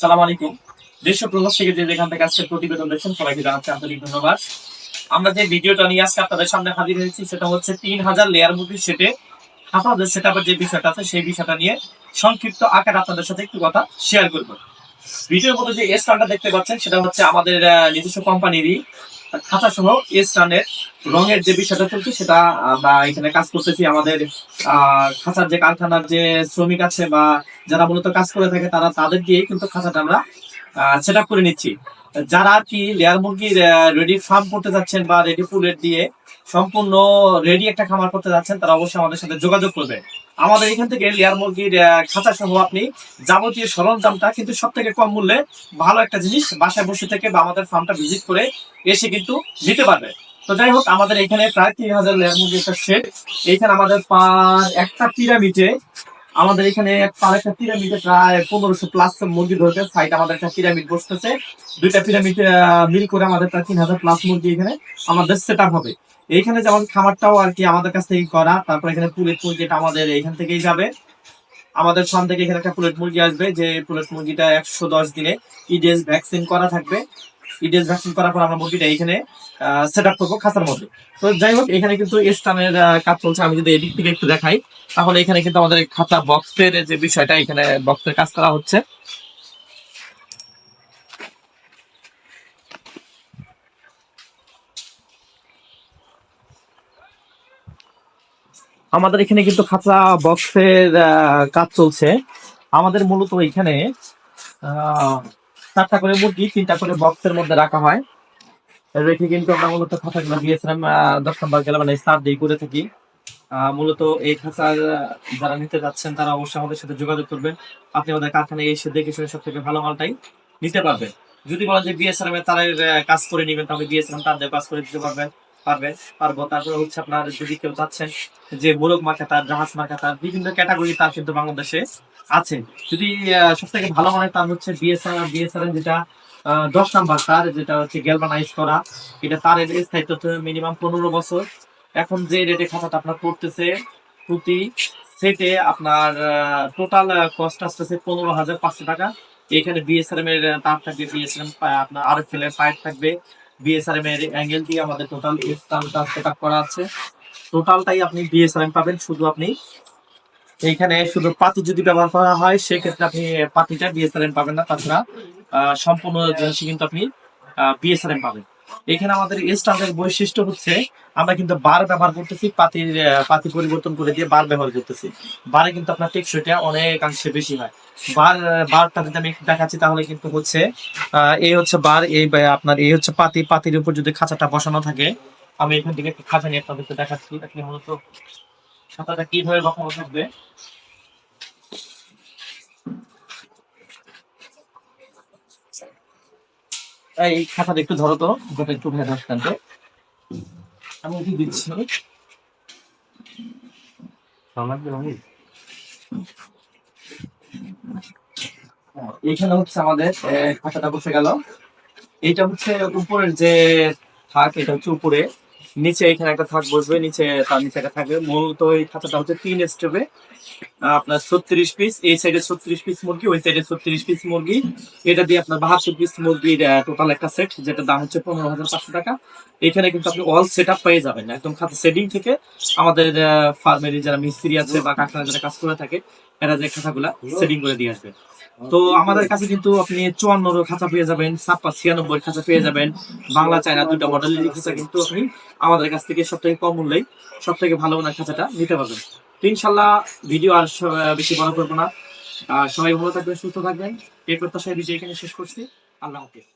সালাম আলাইকুম। দেশ প্রবাস থেকে যে যেখান থেকে আজকে প্রতিবেদন দেখছেন, সবাইকে জানাচ্ছি আন্তরিক ধন্যবাদ। আমরা যে ভিডিওটা নিয়ে আজকে আপনাদের সামনে হাজির হয়েছি, সেটা হচ্ছে তিন হাজার লেয়ার মুভির সেটে আপনাদের সেট যে বিষয়টা আছে, সেই বিষয়টা নিয়ে সংক্ষিপ্ত আকার আপনাদের সাথে একটু কথা শেয়ার করব। ভিডিওর মধ্যে যে স্টার্টটা দেখতে পাচ্ছেন, সেটা হচ্ছে আমাদের নিজস্ব কোম্পানিরই খাতা সহ স্টানের রঙের যে বিষয়টা চলছে সেটা আমরা এখানে কাজ করতেছি। আমাদের খাঁচার যে কারখানার যে শ্রমিক আছে বা যারা মূলত কাজ করে থাকে তারা তাদের দিয়ে কিন্তু খাঁচাটা আমরা সেট করে নিচ্ছি। যারা কি লেয়ার মুরগির রেডি ফার্ম করতে যাচ্ছেন বা রেডি পুলেট দিয়ে সম্পূর্ণ রেডি একটা খামার করতে যাচ্ছেন, তারা অবশ্যই আমাদের সাথে যোগাযোগ করবে। আমাদের এখান থেকে লেয়ার মুরগির খাঁচা সহ আপনি যাবতীয় সরঞ্জামটা কিন্তু সব থেকে কম মূল্যে ভালো একটা জিনিস বাসায় বসে থেকে বা আমাদের ফার্মটা ভিজিট করে এসে কিন্তু নিতে পারবে। তো যাই হোক, আমাদের এখানে প্রায় তিন হাজার লেয়ার মুরগি একটা সেট এইখানে আমাদের একটা পিরামিডে আমাদের এখানে একটা পিরামিডে প্রায় পনেরোশো প্লাস মুরগি ধরতে সাইড আমাদের একটা পিরামিড বসতেছে। দুইটা পিরামিড মিল করে আমাদের প্রায় তিন হাজার প্লাস মুরগি এখানে আমাদের সেট হবে। এইখানে যেমন খামারটাও আর কি আমাদের কাছ থেকে করা। তারপর এখানে পুলেট মুরগিটা আমাদের এখান থেকেই যাবে। আমাদের ফার্ম থেকে এখানে একটা পুলেট মুরগি আসবে। যে পুলেট মুরগিটা একশো দশ দিনে ইডিএস ভ্যাকসিন করা থাকবে। ইডিএস ভ্যাকসিন করার পর আমরা মুরগিটা এখানে সেট আপ করব খাঁচার মধ্যে। তো যাই হোক, এখানে কিন্তু স্টানের কাজ চলছে। আমি যদি এদিক থেকে একটু দেখাই, তাহলে এখানে কিন্তু আমাদের খাতা বক্সের যে বিষয়টা, এখানে বক্সের কাজ করা হচ্ছে। আমাদের এখানে কিন্তু খাঁচা বক্সের কাজ চলছে। আমাদের মূলত এখানে চারটা করে মুরগি, তিনটা করে বক্সের মধ্যে রাখা হয়। রেখে কিন্তু আমরা মূলত খাঁচাগুলো দিয়েছিলাম দশ নম্বর গেলে মানে সার দিয়ে করে থাকি। মূলত এই খাঁচার যারা নিতে যাচ্ছেন, তারা অবশ্যই আমাদের সাথে যোগাযোগ করবেন। আপনি আমাদের কারখানায় এসে দেখে শুনে সব থেকে ভালো মালটাই নিতে পারবেন। যদি বলেন যে বিএসআরএম এর তারা কাজ করে নেবেন, তাহলে বিএসআরএম তাদের কাজ করে দিতে পারবেন। পারবে। পারব তারপরে হচ্ছে আপনার যদি কেউ চাচ্ছেন যে মোরগ মার্কেটার জাহাজ মার্কেটার বিভিন্ন ক্যাটাগরি তার কিন্তু বাংলাদেশে আছে। যদি সব থেকে ভালো মানে তার হচ্ছে বিএসআর বিএসআর যেটা দশ নাম্বার তার, যেটা হচ্ছে গ্যালভানাইজ করা, এটা তার এর স্থায়িত্ব মিনিমাম পনেরো বছর। এখন যে রেটে খাতাটা আপনার পড়তেছে প্রতি সেটে আপনার টোটাল কস্ট আসতেছে পনেরো হাজার পাঁচশো টাকা। এখানে বিএসআরএম এর তার থাকবে বিএসআরএম আপনার আর এফ এল এর পাইপ থাকবে। বিএসআরএম এর অ্যাঙ্গেল দিয়ে আমাদের টোটাল স্টালটা সেট আপ করা আছে। টোটালটাই আপনি বিএসআরএম পাবেন, শুধু আপনি এইখানে শুধু পাতি যদি ব্যবহার করা হয়, সেক্ষেত্রে আপনি পাতিটা বিএসআরএম পাবেন না। তাছাড়া সম্পূর্ণ জিনিসই কিন্তু আপনি বিএসআরএম পাবেন। এখানে আমাদের স্টান্ডার্ড বৈশিষ্ট্য হচ্ছে, আমরা কিন্তু বার ব্যবহার করতেছি পাতির পাতি পরিবর্তন করে দিয়ে বার ব্যবহার করতেছি। বারে কিন্তু আপনার টেকসইটা অনেকাংশে বেশি হয়। বার, বারটা যদি আমি দেখাচ্ছি, তাহলে কিন্তু হচ্ছে এই হচ্ছে বার, এই আপনার এই হচ্ছে পাতি, পাতির উপর যদি খাঁচাটা বসানো থাকে, আমি এখান থেকে একটু খাঁচা নিয়ে আপনাদেরকে দেখাচ্ছি। দেখলে মূলত খাঁচাটা কীভাবে বসানো থাকবে। এই খাতাটা একটু ধরো তো গোটা একটু ভেদ আসতে আমি কি দিচ্ছি। এইখানে হচ্ছে আমাদের খাতাটা বসে গেল। এইটা হচ্ছে উপরের যে থাক এটা হচ্ছে উপরে। নিচে এখানে একটা থাক বসবে নিচে তার নিচে একটা থাকবে। মূলত এই খাতাটা হচ্ছে তিন স্টেপে আপনার ছত্রিশ পিস এই সাইডে ছত্রিশ পিস মুরগি, ওই সাইডে ছত্রিশ পিস মুরগি। এটা দিয়ে আপনার বাহাত্তর পিস মুরগির টোটাল একটা সেট যেটা দাম হচ্ছে পনেরো হাজার পাঁচশো টাকা। এখানে কিন্তু আপনি অল সেট আপ পেয়ে যাবেন, একদম খাতা সেটিং থেকে। আমাদের ফার্মের যারা মিস্ত্রি আছে বা কারখানা যারা কাজ করে থাকে, এরা যে খাতাগুলা সেটিং করে দিয়ে আসবে। তো আমাদের কাছে কিন্তু আপনি চুয়ান্ন খাঁচা পেয়ে যাবেন ছাপ্পা ছিয়ানব্বই খাঁচা পেয়ে যাবেন। বাংলা, চায়না দুটা মডেলের খাঁচা কিন্তু আপনি আমাদের কাছ থেকে সব থেকে কম মূল্যেই সব থেকে ভালো মানের খাঁচাটা নিতে পারবেন। ইনশাল্লাহ ভিডিও আর বেশি বড় করব না। সবাই ভালো থাকবেন, সুস্থ থাকবেন। এই প্রত্যাশায় ভিডিও এখানে শেষ করছি। আল্লাহ হাফিজ।